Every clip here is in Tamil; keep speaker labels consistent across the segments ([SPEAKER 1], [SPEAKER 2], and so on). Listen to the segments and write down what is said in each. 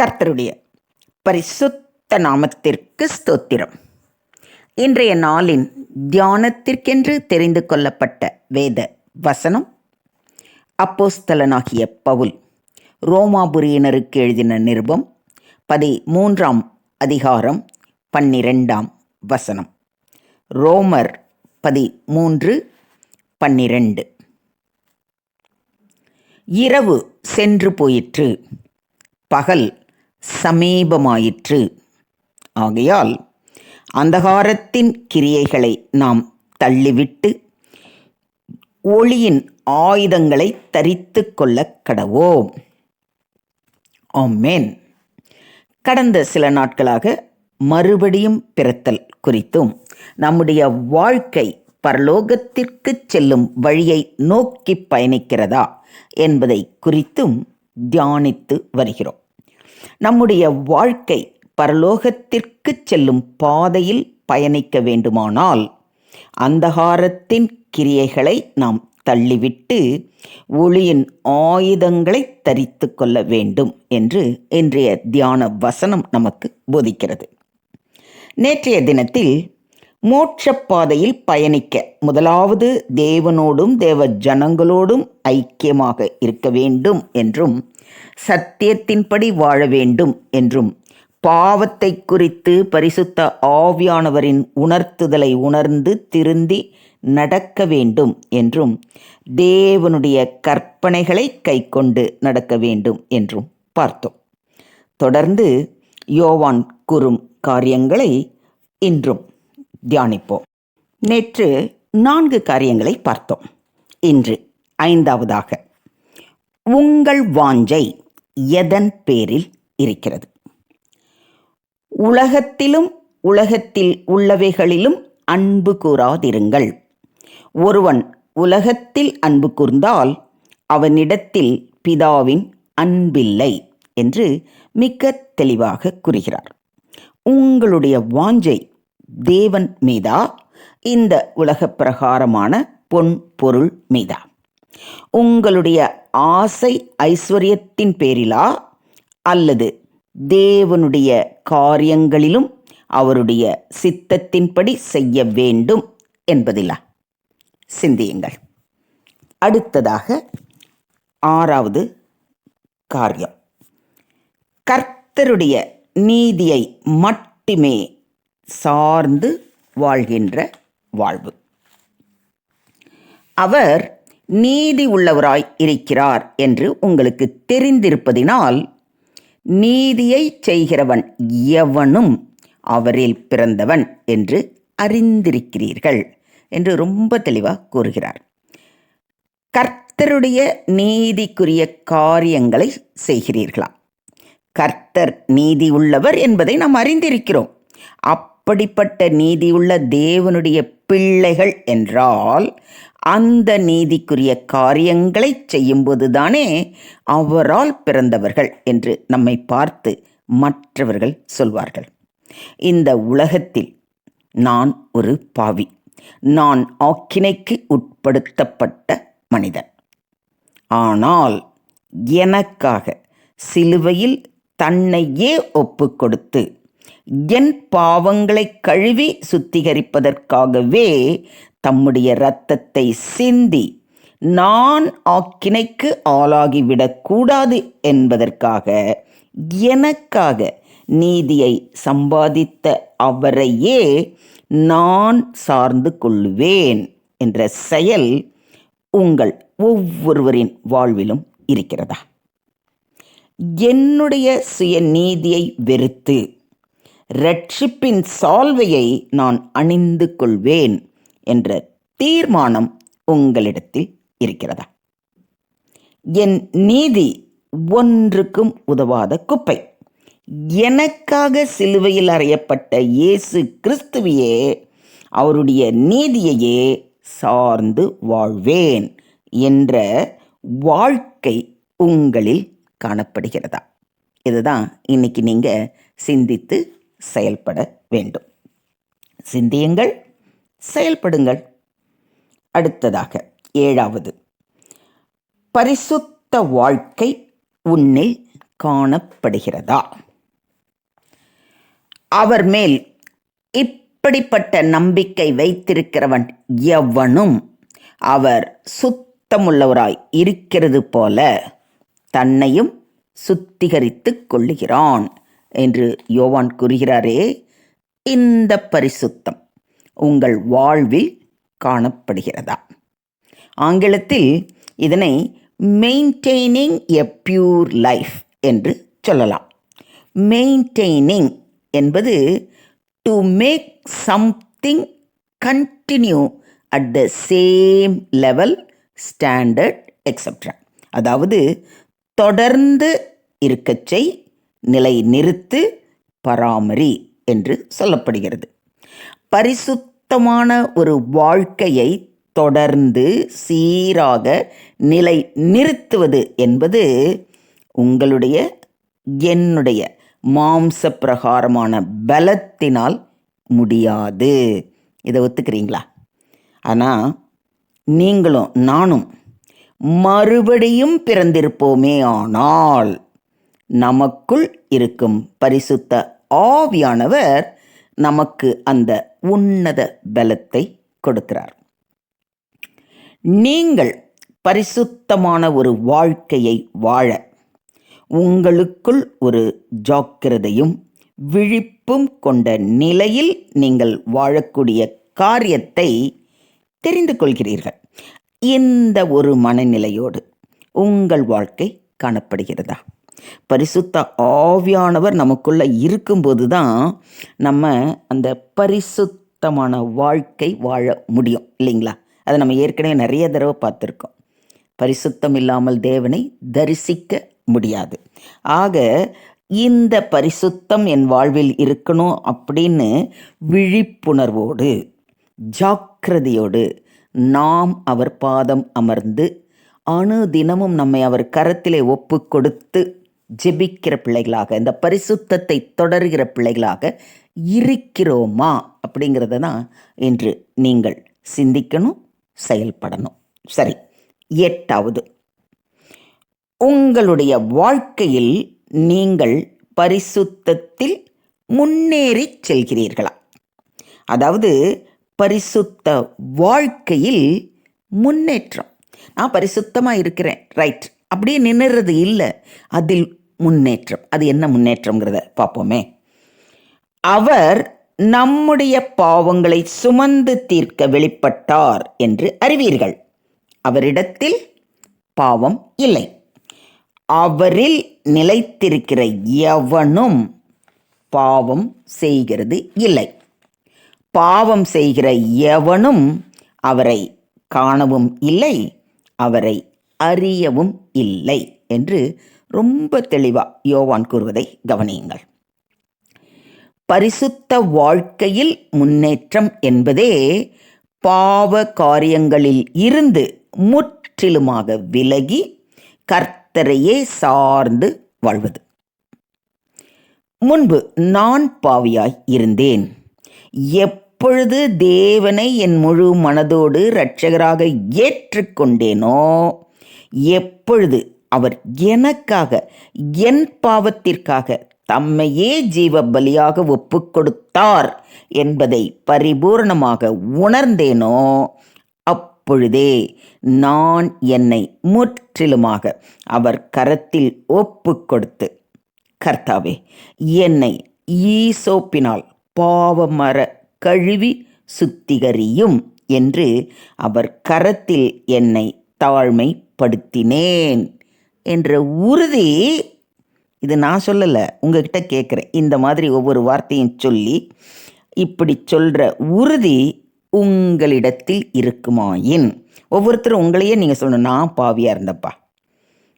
[SPEAKER 1] கர்த்தருடைய பரிசுத்த நாமத்திற்கு ஸ்தோத்திரம். இன்றைய நாளின் தியானத்திற்கென்று தெரிந்து கொள்ளப்பட்ட வேத வசனம் அப்போஸ்தலனாகிய பவுல் ரோமாபுரியினருக்கு எழுதின நிருபம் பதி மூன்றாம் அதிகாரம் பன்னிரெண்டாம் வசனம். ரோமர் பதி மூன்று பன்னிரண்டு. இரவு சென்று போயிற்று. பகல் சமீபமாயிற்று. ஆகையால் அந்தகாரத்தின் கிரியைகளை நாம் தள்ளிவிட்டு ஒளியின் ஆயுதங்களை தரித்து கொள்ள கடவோம். ஆமேன். கடந்த சில நாட்களாக மறுபடியும் பிறத்தல் குறித்தும் நம்முடைய வாழ்க்கை பரலோகத்திற்கு செல்லும் வழியை நோக்கி பயணிக்கிறதா என்பதை குறித்தும் தியானித்து வருகிறோம். நம்முடைய வாழ்க்கை பரலோகத்திற்கு செல்லும் பாதையில் பயணிக்க வேண்டுமானால் அந்தகாரத்தின் கிரியைகளை நாம் தள்ளிவிட்டு ஒளியின் ஆயுதங்களை தரித்து கொள்ள வேண்டும் என்று இன்றைய தியான வசனம் நமக்கு போதிக்கிறது. நேற்றைய தினத்தில் மோட்ச பாதையில் பயணிக்க முதலாவது தேவனோடும் தேவ ஜனங்களோடும் ஐக்கியமாக இருக்க வேண்டும் என்றும் சத்தியத்தின்படி வாழ வேண்டும் என்றும் பாவத்தை குறித்து பரிசுத்த ஆவியானவரின் உணர்த்துதலை உணர்ந்து திருந்தி நடக்க வேண்டும் என்றும் தேவனுடைய கற்பனைகளை கைக்கொண்டு நடக்க வேண்டும் என்றும் பார்த்தோம். தொடர்ந்து யோவான் கூறும் காரியங்களை இன்றும் தியானிப்போம். நேற்று நான்கு காரியங்களை பார்த்தோம். இன்று ஐந்தாவதாக உங்கள் வாஞ்சை எதன் பேரில் இருக்கிறது? உலகத்திலும் உலகத்தில் உள்ளவைகளிலும் அன்பு கூறாதிருங்கள். ஒருவன் உலகத்தில் அன்பு கூர்ந்தால் அவனிடத்தில் பிதாவின் அன்பில்லை என்று மிக தெளிவாக கூறுகிறார். உங்களுடைய வாஞ்சை தேவன் மீதா? இந்த உலக பிரகாரமான பொன் பொருள் மீதா? உங்களுடைய ஆசை ஐஸ்வர்யத்தின் பேரிலா அல்லது தேவனுடைய காரியங்களிலும் அவருடைய சித்தத்தின்படி செய்ய வேண்டும் என்பதிலா? சிந்தியுங்கள். அடுத்ததாக ஆறாவது காரியம். கர்த்தருடைய நீதியை மட்டுமே சார்ந்து வாழ்கின்ற வாழ்வு. அவர் நீதி உள்ளவராய் இருக்கிறார் என்று உங்களுக்கு தெரிந்திருப்பதினால் நீதியை செய்கிறவன் எவனும் அவரில் பிறந்தவன் என்று அறிந்திருக்கிறீர்கள் என்று ரொம்ப தெளிவாக கூறுகிறார். கர்த்தருடைய நீதிக்குரிய காரியங்களை செய்கிறீர்களா? கர்த்தர் நீதி உள்ளவர் என்பதை நாம் அறிந்திருக்கிறோம். அப் அப்படிப்பட்ட நீதியுள்ள தேவனுடைய பிள்ளைகள் என்றால் அந்த நீதிக்குரிய காரியங்களை செய்யும்போது தானே அவரால் பிறந்தவர்கள் என்று நம்மை பார்த்து மற்றவர்கள் சொல்வார்கள். இந்த உலகத்தில் நான் ஒரு பாவி. நான் ஆக்கினைக்கு உட்படுத்தப்பட்ட மனிதன். ஆனால் எனக்காக சிலுவையில் தன்னையே ஒப்பு கொடுத்து என் பாவங்களை கழுவி சுத்திகரிப்பதற்காகவே தம்முடைய இரத்தத்தை சிந்தி நான் ஆக்கினைக்கு ஆளாகிவிடக்கூடாது என்பதற்காக எனக்காக நீதியை சம்பாதித்த அவரையே நான் சார்ந்து கொள்வேன் என்ற செயல் உங்கள் ஒவ்வொருவரின் வாழ்விலும் இருக்கிறதா? என்னுடைய சுய நீதியை வெறுத்து ரட்சிப்பின் சால்வையை நான் அணிந்து கொள்வேன் என்ற தீர்மானம் உங்களிடத்தில் இருக்கிறதா? என் நீதி ஒன்றுக்கும் உதவாத குப்பை. எனக்காக சிலுவையில் அறையப்பட்ட இயேசு கிறிஸ்துவையே அவருடைய நீதியையே சார்ந்து வாழ்வேன் என்ற வாழ்க்கை உங்களில் காணப்படுகிறதா? இதுதான் இன்னைக்கு நீங்கள் சிந்தித்து செயல்பட வேண்டும். சிந்தியுங்கள் செயல்படுங்கள். அடுத்ததாக ஏழாவது. பரிசுத்த வாழ்க்கை உன்னில் காணப்படுகிறதா? அவர் மேல் இப்படிப்பட்ட நம்பிக்கை வைத்திருக்கிறவன் எவனும் அவர் சுத்தமுள்ளவராய் இருக்கிறது போல தன்னையும் சுத்திகரித்துக் கொள்ளுகிறான். என்று யோவான் கூறுகிறாரே இந்த பரிசுத்தம் உங்கள் வாழ்வில் காணப்படுகிறதா? ஆங்கிலத்தில் இதனை மெயின்டைனிங் எ பியூர் லைஃப் என்று சொல்லலாம். மெயின்டைனிங் என்பது to make something continue at the same level standard etcetera அதாவது தொடர்ந்து இருக்கச் செய் நிலை நிறுத்து பராமரி என்று சொல்லப்படுகிறது. பரிசுத்தமான ஒரு வாழ்க்கையை தொடர்ந்து சீராக நிலை நிறுத்துவது என்பது உங்களுடைய என்னுடைய மாம்ச பிரகாரமான பலத்தினால் முடியாது. இதை ஒத்துக்கிறீங்களா? ஆனால் நீங்களும் நானும் மறுபடியும் பிறந்திருப்போமே ஆனால் நமக்குள் இருக்கும். பரிசுத்த ஆவியானவர் நமக்கு அந்த உன்னத பலத்தை கொடுக்கிறார். நீங்கள் பரிசுத்தமான ஒரு வாழ்க்கையை வாழ உங்களுக்குள் ஒரு ஜாக்கிரதையும் விழிப்பும் கொண்ட நிலையில் நீங்கள் வாழக்கூடிய காரியத்தை தெரிந்து கொள்கிறீர்கள். இந்த ஒரு மனநிலையோடு உங்கள் வாழ்க்கை காணப்படுகிறதா? பரிசுத்த ஆவியானவர் நமக்குள்ளே இருக்கும்போது தான் நம்ம அந்த பரிசுத்தமான வாழ்க்கை வாழ முடியும் இல்லைங்களா? அதை நம்ம ஏற்கனவே நிறைய தடவை பார்த்துருக்கோம். பரிசுத்தம் இல்லாமல் தேவனை தரிசிக்க முடியாது. ஆக இந்த பரிசுத்தம் என் வாழ்வில் இருக்கணும் அப்படின்னு விழிப்புணர்வோடு ஜாக்கிரதையோடு நாம் அவர் பாதம் அமர்ந்து அணு தினமும் நம்மை அவர் கரத்திலே ஒப்பு கொடுத்து ஜெபிக்கிற பிள்ளைகளாக இந்த பரிசுத்தத்தை தொடர்கிற பிள்ளைகளாக இருக்கிறோமா அப்படிங்கிறத தான் இன்று நீங்கள் சிந்திக்கணும் செயல்படணும். சரி எட்டாவது. உங்களுடைய வாழ்க்கையில் நீங்கள் பரிசுத்தத்தில் முன்னேறி செல்கிறீர்களா? அதாவது பரிசுத்த வாழ்க்கையில் முன்னேற்றம். நான் பரிசுத்தமாக இருக்கிறேன் ரைட் அப்படியே நின்றுறது இல்லை. அதில் முன்னேற்றம். அது என்ன முன்னேற்றம்ங்கிறத பார்ப்போமே. அவர் நம்முடைய பாவங்களை சுமந்து தீர்க்க வெளிப்பட்டார் என்று அறிவீர்கள். அவரிடத்தில் பாவம் இல்லை. அவரில் நிலைத்திருக்கிற எவனும் பாவம் செய்கிறது இல்லை. பாவம் செய்கிற எவனும் அவரை காணவும் இல்லை அவரை அறியவும் இல்லை என்று ரொம்ப தெளிவாக யோவான் கூறுவதை கவனியுங்கள். பரிசுத்த வாழ்க்கையில் முன்னேற்றம் என்பதே பாவ காரியங்களில் இருந்து முற்றிலுமாக விலகி கர்த்தரையே சார்ந்து வாழ்வது. முன்பு நான் பாவியாய் இருந்தேன். எப்பொழுது தேவனை என் முழு மனதோடு இரட்சகராக ஏற்றுக்கொண்டேனோ எப்பொழுது அவர் எனக்காக என் பாவத்திற்காக தம்மையே ஜீவ பலியாக ஒப்பு கொடுத்தார் என்பதை பரிபூர்ணமாக உணர்ந்தேனோ? அப்பொழுதே நான் என்னை முற்றிலுமாக அவர் கரத்தில் ஒப்பு கொடுத்து கர்த்தாவே என்னை ஈசோப்பினால் பாவமர கழுவி சுத்திகரியும் என்று அவர் கரத்தில் என்னை தாழ்மைப்படுத்தினேன். என்ற உறுதி இது நான் சொல்லலை உங்ககிட்ட கேட்குறேன் இந்த மாதிரி ஒவ்வொரு வார்த்தையும் சொல்லி இப்படி சொல்கிற உறுதி உங்களிடத்தில் இருக்குமாயின். ஒவ்வொருத்தரும் உங்களையே நீங்கள் சொல்லணும். நான் பாவியாக இருந்தப்பா.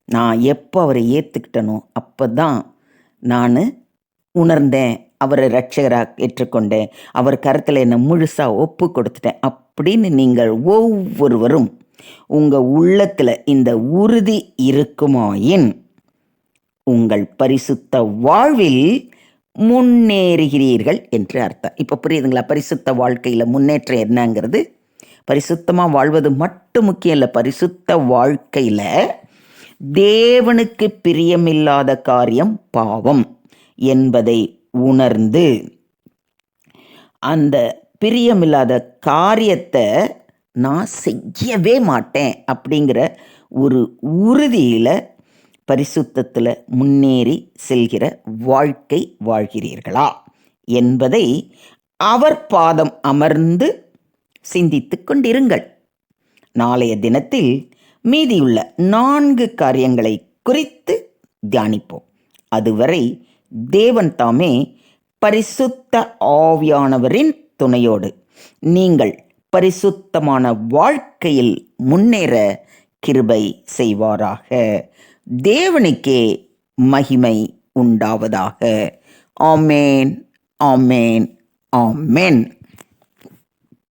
[SPEAKER 1] நான் எப்போ அவரை ஏற்றுக்கிட்டனோ அப்போ தான் நான் உணர்ந்தேன். அவரை ரட்சகராக ஏற்றுக்கொண்டேன். அவர் கருத்தில் என்னை முழுசாக ஒப்பு கொடுத்துட்டேன். அப்படின்னு நீங்கள் ஒவ்வொருவரும் உங்கள் உள்ளத்தில் இந்த உறுதி இருக்குமாயின் உங்கள் பரிசுத்த வாழ்வில் முன்னேறுகிறீர்கள் என்று அர்த்தம். இப்போ புரியுதுங்களா? பரிசுத்த வாழ்க்கையில் முன்னேற்றம் என்னங்கிறது? பரிசுத்தமாக வாழ்வது மட்டும் முக்கியம் இல்லை. பரிசுத்த வாழ்க்கையில் தேவனுக்கு பிரியமில்லாத காரியம் பாவம் என்பதை உணர்ந்து அந்த பிரியமில்லாத காரியத்தை நான் செய்யவே மாட்டேன் அப்படிங்கிற ஒரு உறுதியில் பரிசுத்தத்தில் முன்னேறி செல்கிற வாழ்க்கை வாழ்கிறீர்களா என்பதை அவர் பாதம் அமர்ந்து சிந்தித்து கொண்டிருங்கள். நாளைய தினத்தில் மீதியுள்ள நான்கு காரியங்களை குறித்து தியானிப்போம். அதுவரை தேவன் தாமே பரிசுத்த ஆவியானவரின் துணையோடு நீங்கள் பரிசுத்தமான வாழ்க்கையில் முன்னேற கிருபை செய்வாராக. தேவனுக்கே மகிமை உண்டாவதாக. ஆமேன் ஆமேன் ஆமேன்.